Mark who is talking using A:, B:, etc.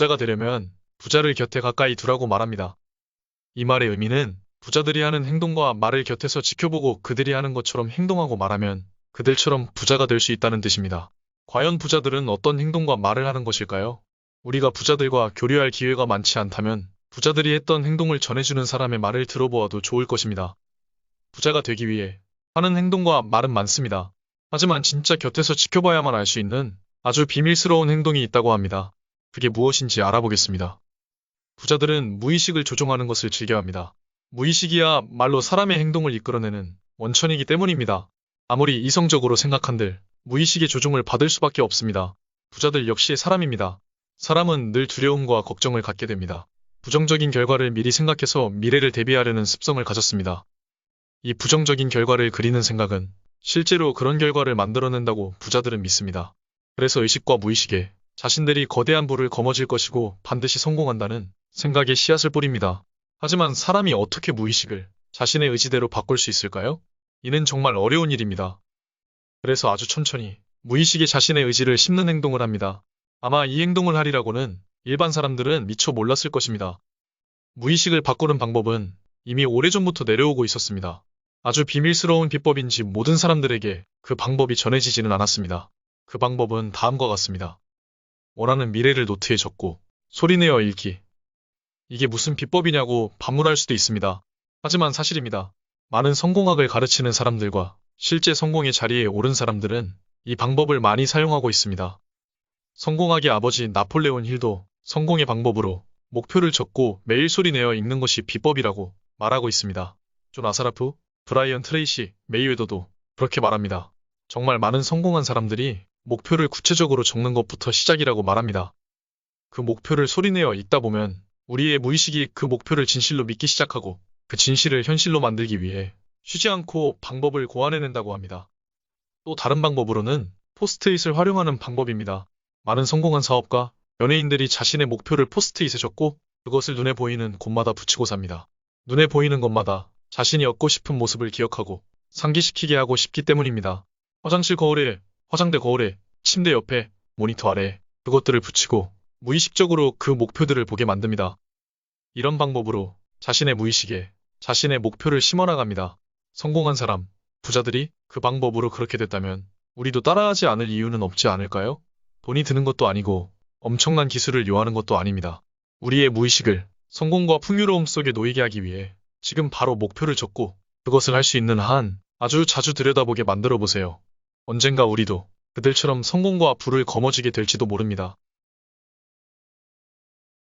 A: 부자가 되려면 부자를 곁에 가까이 두라고 말합니다. 이 말의 의미는 부자들이 하는 행동과 말을 곁에서 지켜보고 그들이 하는 것처럼 행동하고 말하면 그들처럼 부자가 될 수 있다는 뜻입니다. 과연 부자들은 어떤 행동과 말을 하는 것일까요? 우리가 부자들과 교류할 기회가 많지 않다면 부자들이 했던 행동을 전해주는 사람의 말을 들어보아도 좋을 것입니다. 부자가 되기 위해 하는 행동과 말은 많습니다. 하지만 진짜 곁에서 지켜봐야만 알 수 있는 아주 비밀스러운 행동이 있다고 합니다. 그게 무엇인지 알아보겠습니다. 부자들은 무의식을 조종하는 것을 즐겨합니다. 무의식이야 말로 사람의 행동을 이끌어내는 원천이기 때문입니다. 아무리 이성적으로 생각한들 무의식의 조종을 받을 수밖에 없습니다. 부자들 역시 사람입니다. 사람은 늘 두려움과 걱정을 갖게 됩니다. 부정적인 결과를 미리 생각해서 미래를 대비하려는 습성을 가졌습니다. 이 부정적인 결과를 그리는 생각은 실제로 그런 결과를 만들어낸다고 부자들은 믿습니다. 그래서 의식과 무의식에 자신들이 거대한 부를 거머쥘 것이고 반드시 성공한다는 생각에 씨앗을 뿌립니다. 하지만 사람이 어떻게 무의식을 자신의 의지대로 바꿀 수 있을까요? 이는 정말 어려운 일입니다. 그래서 아주 천천히 무의식에 자신의 의지를 심는 행동을 합니다. 아마 이 행동을 하리라고는 일반 사람들은 미처 몰랐을 것입니다. 무의식을 바꾸는 방법은 이미 오래전부터 내려오고 있었습니다. 아주 비밀스러운 비법인지 모든 사람들에게 그 방법이 전해지지는 않았습니다. 그 방법은 다음과 같습니다. 원하는 미래를 노트에 적고 소리내어 읽기. 이게 무슨 비법이냐고 반문할 수도 있습니다. 하지만 사실입니다. 많은 성공학을 가르치는 사람들과 실제 성공의 자리에 오른 사람들은 이 방법을 많이 사용하고 있습니다. 성공학의 아버지 나폴레온 힐도 성공의 방법으로 목표를 적고 매일 소리내어 읽는 것이 비법이라고 말하고 있습니다. 존 아사라프, 브라이언 트레이시, 메이웨더도 그렇게 말합니다. 정말 많은 성공한 사람들이 목표를 구체적으로 적는 것부터 시작이라고 말합니다. 그 목표를 소리내어 읽다 보면 우리의 무의식이 그 목표를 진실로 믿기 시작하고 그 진실을 현실로 만들기 위해 쉬지 않고 방법을 고안해낸다고 합니다. 또 다른 방법으로는 포스트잇을 활용하는 방법입니다. 많은 성공한 사업가, 연예인들이 자신의 목표를 포스트잇에 적고 그것을 눈에 보이는 곳마다 붙이고 삽니다. 눈에 보이는 것마다 자신이 얻고 싶은 모습을 기억하고 상기시키게 하고 싶기 때문입니다. 화장실 거울에, 화장대 거울에, 침대 옆에, 모니터 아래 그것들을 붙이고 무의식적으로 그 목표들을 보게 만듭니다. 이런 방법으로 자신의 무의식에 자신의 목표를 심어나갑니다. 성공한 사람, 부자들이 그 방법으로 그렇게 됐다면 우리도 따라하지 않을 이유는 없지 않을까요? 돈이 드는 것도 아니고 엄청난 기술을 요하는 것도 아닙니다. 우리의 무의식을 성공과 풍요로움 속에 놓이게 하기 위해 지금 바로 목표를 적고 그것을 할 수 있는 한 아주 자주 들여다보게 만들어 보세요. 언젠가 우리도 그들처럼 성공과 부를 거머쥐게 될지도 모릅니다.